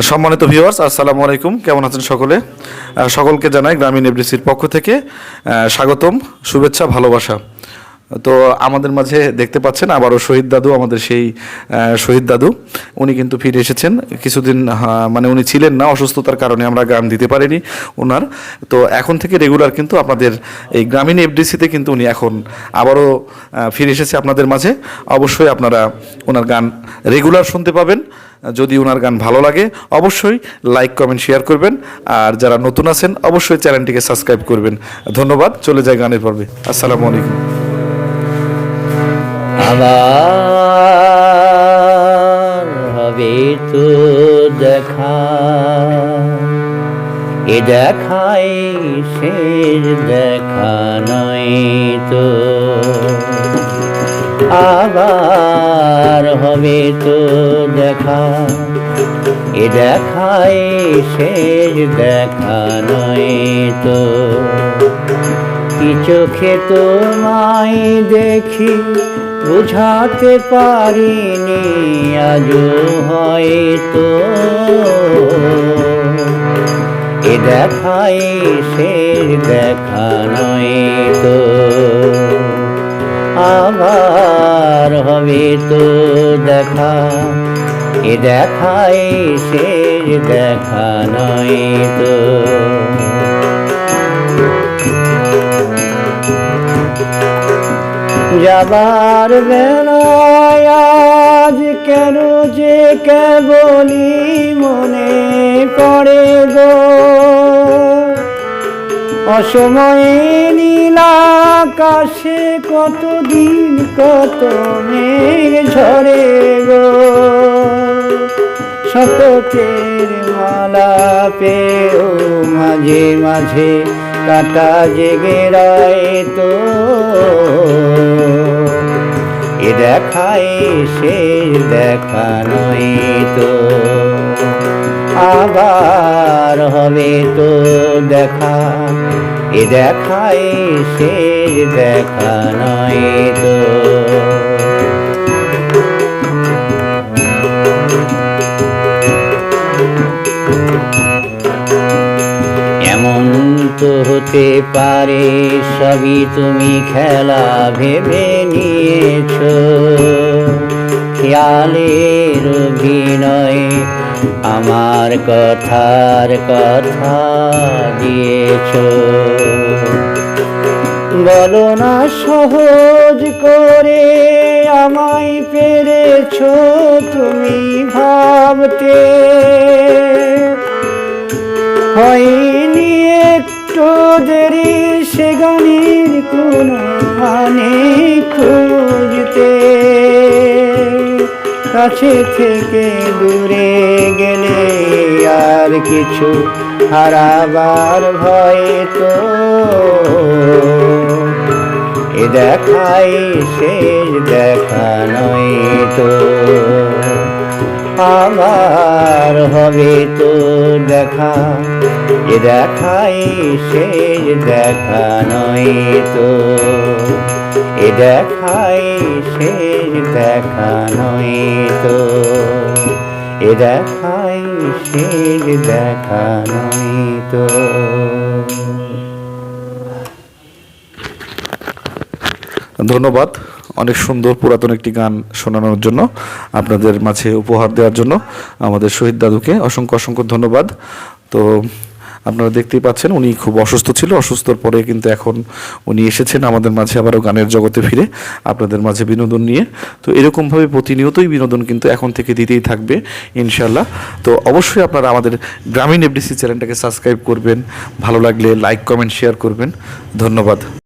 সম্মানিত ভিউয়ার্স আসসালামু আলাইকুম। কেমন আছেন সকলে? সকলকে জানাই গ্রামীণ এফডিসির পক্ষ থেকে স্বাগতম, শুভেচ্ছা, ভালোবাসা। তো আমাদের মাঝে দেখতে পাচ্ছেন আবারও শহীদ দাদু, আমাদের সেই শহীদ দাদু। উনি কিন্তু ফিরে এসেছেন। কিছুদিন মানে উনি ছিলেন না, অসুস্থতার কারণে আমরা গান দিতে পারিনি ওনার তো এখন থেকে রেগুলার কিন্তু আপনাদের এই গ্রামীণ এফডিসিতে কিন্তু উনি এখন আবারও ফিরে এসেছে আপনাদের মাঝে। অবশ্যই আপনারা ওনার গান রেগুলার শুনতে পাবেন। যদি ওনার গান ভালো লাগে, অবশ্যই লাইক কমেন্ট শেয়ার করবেন। আর যারা নতুন আছেন, অবশ্যই চ্যানেলটিকে সাবস্ক্রাইব করবেন। ধন্যবাদ, চলে যায় গানের পর্বে। আসসালামু আলাইকুম। আবার হবে তো দেখা। এ দেখাই শেষ দেখা নয় তো। আবার হবে তো দেখা। এ দেখাই শেষ দেখা নয় তো। কি চোখে তোমায় দেখি বুঝাতে পারিনি আজও হয়তো এ দেখাই শেষ দেখা নয় তো। এ দেখাই শেষ দেখা নয় তো। যাবার বেলায় আজ কেন যে কে কেবলি মনে পড়ে গো? অসময়ে নীলাকাশে কতদিন কত মেঘ ঝরে গো? শপথের মালা পেও মাঝে মাঝে, কাটা জেগে রায় তো। এ দেখায় শেষ দেখা নয় তো। আবার হবে তো দেখা, এ দেখায় শেষ দেখা নয় তো। হতে পারে, সবই তুমি খেলা ভেবে নিয়েছ। খেয়ালের অভিনয় আমার কথার কথা দিয়েছ। বলো না সহজ করে আমায় পেরেছ তুমি ভাবতে। মানে খুঁজতে। কাছে থেকে দূরে গেলে আর কিছু হারাবার ভয় তো। এ দেখাই শেষ, দেখা নয় তো। আবার হবে তো দেখা। এ দেখাই শেষ, দেখা নয় তো। এ দেখাই শেষ, দেখা নয় তো। এ দেখাই শেষ, দেখা নয় তো। ধন্যবাদ। অনেক সুন্দর পুরাতন একটি গান শোনানোর জন্য, আপনাদের মাঝে উপহার দেওয়ার জন্য, আমাদের শহীদ দাদুকে অসংখ্য অসংখ্য ধন্যবাদ। তো আপনারা দেখতেই পাচ্ছেন, উনি খুব অসুস্থ ছিল, অসুস্থর পরে কিন্তু এখন উনি এসেছেন আমাদের মাঝে আবারও গানের জগতে ফিরে, আপনাদের মাঝে বিনোদন নিয়ে। তো এরকমভাবে প্রতিনিয়তই বিনোদন কিন্তু এখন থেকে দিতেই থাকবে ইনশাল্লাহ তো অবশ্যই আপনারা আমাদের গ্রামীণ এফডিসি চ্যানেলটাকে সাবস্ক্রাইব করবেন, ভালো লাগলে লাইক, কমেন্ট, শেয়ার করবেন। ধন্যবাদ।